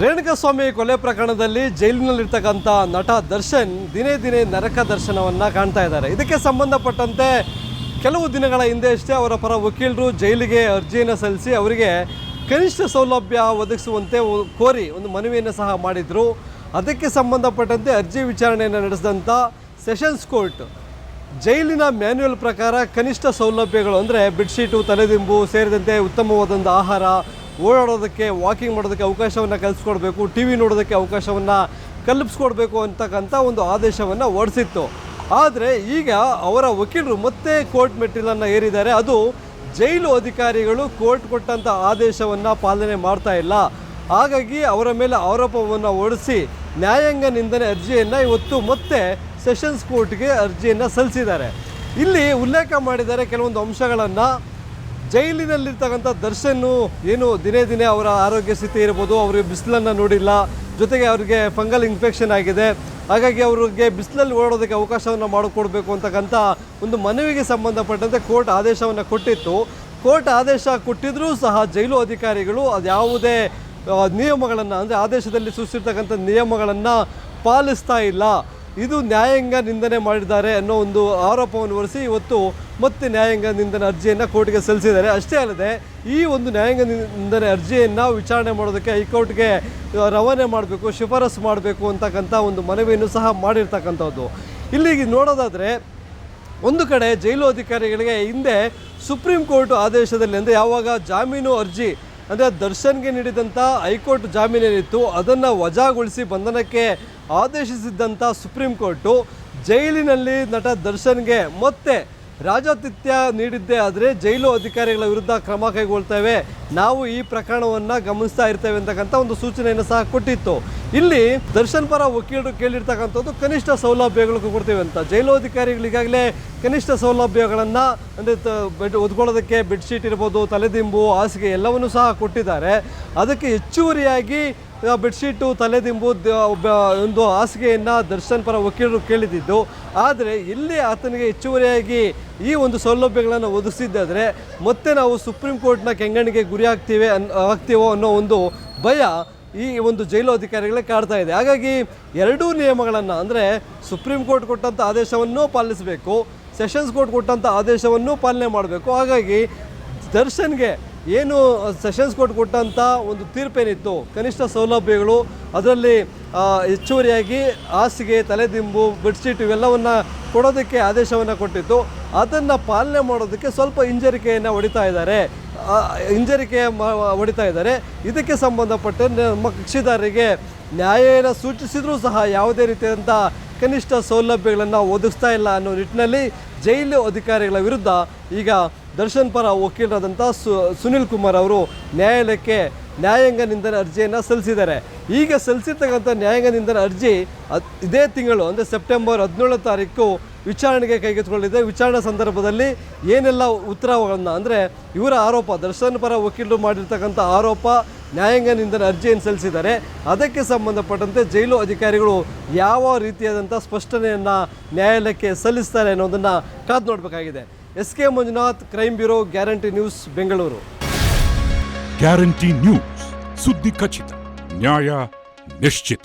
ರೇಣುಕಸ್ವಾಮಿ ಕೊಲೆ ಪ್ರಕರಣದಲ್ಲಿ ಜೈಲಿನಲ್ಲಿರ್ತಕ್ಕಂಥ ನಟ ದರ್ಶನ್ ದಿನೇ ದಿನೇ ನರಕ ದರ್ಶನವನ್ನು ಕಾಣ್ತಾ ಇದ್ದಾರೆ. ಇದಕ್ಕೆ ಸಂಬಂಧಪಟ್ಟಂತೆ ಕೆಲವು ದಿನಗಳ ಹಿಂದೆ ಅಷ್ಟೇ ಅವರ ಪರ ವಕೀಲರು ಜೈಲಿಗೆ ಅರ್ಜಿಯನ್ನು ಸಲ್ಲಿಸಿ ಅವರಿಗೆ ಕನಿಷ್ಠ ಸೌಲಭ್ಯ ಒದಗಿಸುವಂತೆ ಕೋರಿ ಒಂದು ಮನವಿಯನ್ನು ಸಹ ಮಾಡಿದರು. ಅದಕ್ಕೆ ಸಂಬಂಧಪಟ್ಟಂತೆ ಅರ್ಜಿ ವಿಚಾರಣೆಯನ್ನು ನಡೆಸಿದಂಥ ಸೆಷನ್ಸ್ ಕೋರ್ಟ್ ಜೈಲಿನ ಮ್ಯಾನ್ಯುಯಲ್ ಪ್ರಕಾರ ಕನಿಷ್ಠ ಸೌಲಭ್ಯಗಳು ಅಂದರೆ ಬೆಡ್ಶೀಟು, ತಲೆದಿಂಬು ಸೇರಿದಂತೆ ಉತ್ತಮವಾದಂಥ ಆಹಾರ ಓಡಾಡೋದಕ್ಕೆ ವಾಕಿಂಗ್ ಮಾಡೋದಕ್ಕೆ ಅವಕಾಶವನ್ನು ಕಲಿಸ್ಕೊಡ್ಬೇಕು ಟಿ ವಿ ನೋಡೋದಕ್ಕೆ ಅವಕಾಶವನ್ನು ಕಲ್ಪಿಸ್ಕೊಡ್ಬೇಕು ಅಂತಕ್ಕಂಥ ಒಂದು ಆದೇಶವನ್ನು ಹೊರಡಿಸಿತ್ತು ಆದರೆ ಈಗ ಅವರ ವಕೀಲರು ಮತ್ತೆ ಕೋರ್ಟ್ ಮೆಟ್ಟಿಲನ್ನು ಏರಿದ್ದಾರೆ. ಅದು ಜೈಲು ಅಧಿಕಾರಿಗಳು ಕೋರ್ಟ್ ಕೊಟ್ಟಂಥ ಆದೇಶವನ್ನು ಪಾಲನೆ ಮಾಡ್ತಾ ಇಲ್ಲ. ಹಾಗಾಗಿ ಅವರ ಮೇಲೆ ಆರೋಪವನ್ನು ಹೊರಡಿಸಿ ನ್ಯಾಯಾಂಗ ನಿಂದನೆ ಅರ್ಜಿಯನ್ನು ಇವತ್ತು ಮತ್ತೆ ಸೆಷನ್ಸ್ ಕೋರ್ಟ್ಗೆ ಅರ್ಜಿಯನ್ನು ಸಲ್ಲಿಸಿದ್ದಾರೆ. ಇಲ್ಲಿ ಉಲ್ಲೇಖ ಮಾಡಿದ್ದಾರೆ ಕೆಲವೊಂದು ಅಂಶಗಳನ್ನು. ಜೈಲಿನಲ್ಲಿರ್ತಕ್ಕಂಥ ದರ್ಶನ್ ಏನು ದಿನೇ ದಿನೇ ಅವರ ಆರೋಗ್ಯ ಸ್ಥಿತಿ ಇರ್ಬೋದು, ಅವರಿಗೆ ಬಿಸಿಲನ್ನು ನೋಡಿಲ್ಲ, ಜೊತೆಗೆ ಅವರಿಗೆ ಫಂಗಲ್ ಇನ್ಫೆಕ್ಷನ್ ಆಗಿದೆ. ಹಾಗಾಗಿ ಅವರಿಗೆ ಬಿಸಿಲಲ್ಲಿ ಓಡೋದಕ್ಕೆ ಅವಕಾಶವನ್ನು ಮಾಡಿಕೊಡ್ಬೇಕು ಅಂತಕ್ಕಂಥ ಒಂದು ಮನವಿಗೆ ಸಂಬಂಧಪಟ್ಟಂತೆ ಕೋರ್ಟ್ ಆದೇಶವನ್ನು ಕೊಟ್ಟಿತ್ತು. ಕೋರ್ಟ್ ಆದೇಶ ಕೊಟ್ಟಿದ್ರೂ ಸಹ ಜೈಲು ಅಧಿಕಾರಿಗಳು ಅದು ಯಾವುದೇ ನಿಯಮಗಳನ್ನು, ಅಂದರೆ ಆದೇಶದಲ್ಲಿ ಸೂಚಿಸಿರ್ತಕ್ಕಂಥ ನಿಯಮಗಳನ್ನು ಪಾಲಿಸ್ತಾ ಇಲ್ಲ. ಇದು ನ್ಯಾಯಾಂಗ ನಿಂದನೆ ಮಾಡಿದ್ದಾರೆ ಅನ್ನೋ ಒಂದು ಆರೋಪವನ್ನು ಹೊರಿಸಿ ಇವತ್ತು ಮತ್ತೆ ನ್ಯಾಯಾಂಗ ನಿಂದನೆ ಅರ್ಜಿಯನ್ನು ಕೋರ್ಟ್ಗೆ ಸಲ್ಲಿಸಿದ್ದಾರೆ. ಅಷ್ಟೇ ಅಲ್ಲದೆ ಈ ಒಂದು ನ್ಯಾಯಾಂಗ ನಿಂದನೆ ಅರ್ಜಿಯನ್ನು ವಿಚಾರಣೆ ಮಾಡೋದಕ್ಕೆ ಹೈಕೋರ್ಟ್ಗೆ ರವಾನೆ ಮಾಡಬೇಕು, ಶಿಫಾರಸು ಮಾಡಬೇಕು ಅಂತಕ್ಕಂಥ ಒಂದು ಮನವಿಯನ್ನು ಸಹ ಮಾಡಿರ್ತಕ್ಕಂಥದ್ದು. ಇಲ್ಲಿಗೆ ನೋಡೋದಾದರೆ ಒಂದು ಕಡೆ ಜೈಲು ಅಧಿಕಾರಿಗಳಿಗೆ ಹಿಂದೆ ಸುಪ್ರೀಂ ಕೋರ್ಟ್ ಆದೇಶದಲ್ಲಿ ಅಂದರೆ ಯಾವಾಗ ಜಾಮೀನು ಅರ್ಜಿ ಅಂದರೆ ದರ್ಶನ್ಗೆ ನೀಡಿದಂಥ ಹೈಕೋರ್ಟ್ ಜಾಮೀನೇನಿತ್ತು ಅದನ್ನು ವಜಾಗೊಳಿಸಿ ಬಂಧನಕ್ಕೆ ಆದೇಶಿಸಿದ್ದಂಥ ಸುಪ್ರೀಂ ಕೋರ್ಟು ಜೈಲಿನಲ್ಲಿ ನಟ ದರ್ಶನ್ಗೆ ಮತ್ತೆ ರಾಜಾತಿಥ್ಯ ನೀಡಿದ್ದೇ ಆದರೆ ಜೈಲು ಅಧಿಕಾರಿಗಳ ವಿರುದ್ಧ ಕ್ರಮ ಕೈಗೊಳ್ತೇವೆ. ನಾವು ಈ ಪ್ರಕರಣವನ್ನು ಗಮನಿಸ್ತಾ ಇರ್ತೇವೆ ಅಂತಕ್ಕಂಥ ಒಂದು ಸೂಚನೆಯನ್ನು ಸಹ ಕೊಟ್ಟಿತ್ತು. ಇಲ್ಲಿ ದರ್ಶನ್ ಪರ ವಕೀಲರು ಕೇಳಿರ್ತಕ್ಕಂಥದ್ದು ಕನಿಷ್ಠ ಸೌಲಭ್ಯಗಳು ಕೊಡ್ತೇವೆ ಅಂತ. ಜೈಲು ಅಧಿಕಾರಿಗಳು ಈಗಾಗಲೇ ಕನಿಷ್ಠ ಸೌಲಭ್ಯಗಳನ್ನು, ಅಂದರೆ ಬೆಡ್ ಒದ್ಕೊಳ್ಳೋದಕ್ಕೆ ಬೆಡ್ಶೀಟ್ ಇರ್ಬೋದು, ತಲೆದಿಂಬು, ಹಾಸಿಗೆ ಎಲ್ಲವನ್ನೂ ಸಹ ಕೊಟ್ಟಿದ್ದಾರೆ. ಅದಕ್ಕೆ ಹೆಚ್ಚುವರಿಯಾಗಿ ಬೆಡ್ಶೀಟು ತಲೆದಿಂಬು ಒಂದು ಹಾಸಿಗೆಯನ್ನು ದರ್ಶನ್ ಪರ ವಕೀಲರು ಕೇಳಿದ್ದು ಆದರೆ ಇಲ್ಲಿ ಆತನಿಗೆ ಹೆಚ್ಚುವರಿಯಾಗಿ ಈ ಒಂದು ಸೌಲಭ್ಯಗಳನ್ನು ಒದಗಿಸಿದ್ದಾದರೆ ಮತ್ತೆ ನಾವು ಸುಪ್ರೀಂ ಕೋರ್ಟ್ನ ಕೆಂಗಣಿಗೆ ಗುರಿ ಆಗ್ತೀವಿ ಅನ್, ಆಗ್ತೀವೋ ಅನ್ನೋ ಒಂದು ಭಯ ಈ ಒಂದು ಜೈಲು ಅಧಿಕಾರಿಗಳೇ ಕಾಡ್ತಾ ಇದೆ. ಹಾಗಾಗಿ ಎರಡೂ ನಿಯಮಗಳನ್ನು ಅಂದರೆ ಸುಪ್ರೀಂ ಕೋರ್ಟ್ ಕೊಟ್ಟಂಥ ಆದೇಶವನ್ನು ಪಾಲಿಸಬೇಕು ಸೆಷನ್ಸ್ ಕೋರ್ಟ್ ಕೊಟ್ಟಂಥ ಆದೇಶವನ್ನು ಪಾಲನೆ ಮಾಡಬೇಕು. ಹಾಗಾಗಿ ದರ್ಶನ್ಗೆ ಏನು ಸೆಷನ್ಸ್ ಕೋರ್ಟ್ ಕೊಟ್ಟಂಥ ಒಂದು ತೀರ್ಪೇನಿತ್ತು, ಕನಿಷ್ಠ ಸೌಲಭ್ಯಗಳು, ಅದರಲ್ಲಿ ಹೆಚ್ಚುವರಿಯಾಗಿ ಹಾಸಿಗೆ, ತಲೆದಿಂಬು ಬೆಡ್ಶೀಟ್ ಇವೆಲ್ಲವನ್ನು ಕೊಡೋದಕ್ಕೆ ಆದೇಶವನ್ನು ಕೊಟ್ಟಿತ್ತು. ಅದನ್ನು ಪಾಲನೆ ಮಾಡೋದಕ್ಕೆ ಸ್ವಲ್ಪ ಹಿಂಜರಿಕೆಯನ್ನು ಹೊಡಿತಾ ಇದ್ದಾರೆ. ಹಿಂಜರಿಕೆ ಹೊಡಿತಾ ಇದ್ದಾರೆ. ಇದಕ್ಕೆ ಸಂಬಂಧಪಟ್ಟ ನಮ್ಮ ಕಕ್ಷಿದಾರರಿಗೆ ನ್ಯಾಯಾಲಯ ಸೂಚಿಸಿದರೂ ಸಹ ಯಾವುದೇ ರೀತಿಯಾದಂಥ ಕನಿಷ್ಠ ಸೌಲಭ್ಯಗಳನ್ನು ಒದಗಿಸ್ತಾ ಇಲ್ಲ ಅನ್ನೋ ನಿಟ್ಟಿನಲ್ಲಿ ಜೈಲು ಅಧಿಕಾರಿಗಳ ವಿರುದ್ಧ ಈಗ ದರ್ಶನ್ ಪರ ವಕೀಲರಾದಂಥ ಸು, ಸುನಿಲ್ ಕುಮಾರ್ ಅವರು ನ್ಯಾಯಾಲಯಕ್ಕೆ ನ್ಯಾಯಾಂಗ ನಿಂದನ ಅರ್ಜಿಯನ್ನು ಸಲ್ಲಿಸಿದ್ದಾರೆ. ಈಗ ಸಲ್ಲಿಸಿರ್ತಕ್ಕಂಥ ನ್ಯಾಯಾಂಗ ನಿಂದನ ಅರ್ಜಿ ಇದೇ ತಿಂಗಳು, ಅಂದರೆ ಸೆಪ್ಟೆಂಬರ್ ಹದಿನೇಳು ತಾರೀಕು ವಿಚಾರಣೆಗೆ ಕೈಗೆತ್ತಿಕೊಳ್ಳಿದೆ ವಿಚಾರಣೆ ಸಂದರ್ಭದಲ್ಲಿ ಏನೆಲ್ಲ ಉತ್ತರಗಳನ್ನು, ಅಂದರೆ ಇವರ ಆರೋಪ, ದರ್ಶನ್ ಪರ ವಕೀಲರು ಮಾಡಿರ್ತಕ್ಕಂಥ ಆರೋಪ ನ್ಯಾಯಾಂಗ ನಿಂದನ ಅರ್ಜಿಯನ್ನು ಸಲ್ಲಿಸಿದ್ದಾರೆ. ಅದಕ್ಕೆ ಸಂಬಂಧಪಟ್ಟಂತೆ ಜೈಲು ಅಧಿಕಾರಿಗಳು ಯಾವ ರೀತಿಯಾದಂಥ ಸ್ಪಷ್ಟನೆಯನ್ನು ನ್ಯಾಯಾಲಯಕ್ಕೆ ಸಲ್ಲಿಸ್ತಾರೆ ಅನ್ನೋದನ್ನು ಕಾದು ನೋಡಬೇಕಾಗಿದೆ. S K Manjunath crime bureau guarantee news Bengaluru. Guarantee news ಸುದ್ದಿ ಖಚಿತ ನ್ಯಾಯ ನಿಶ್ಚಿತ.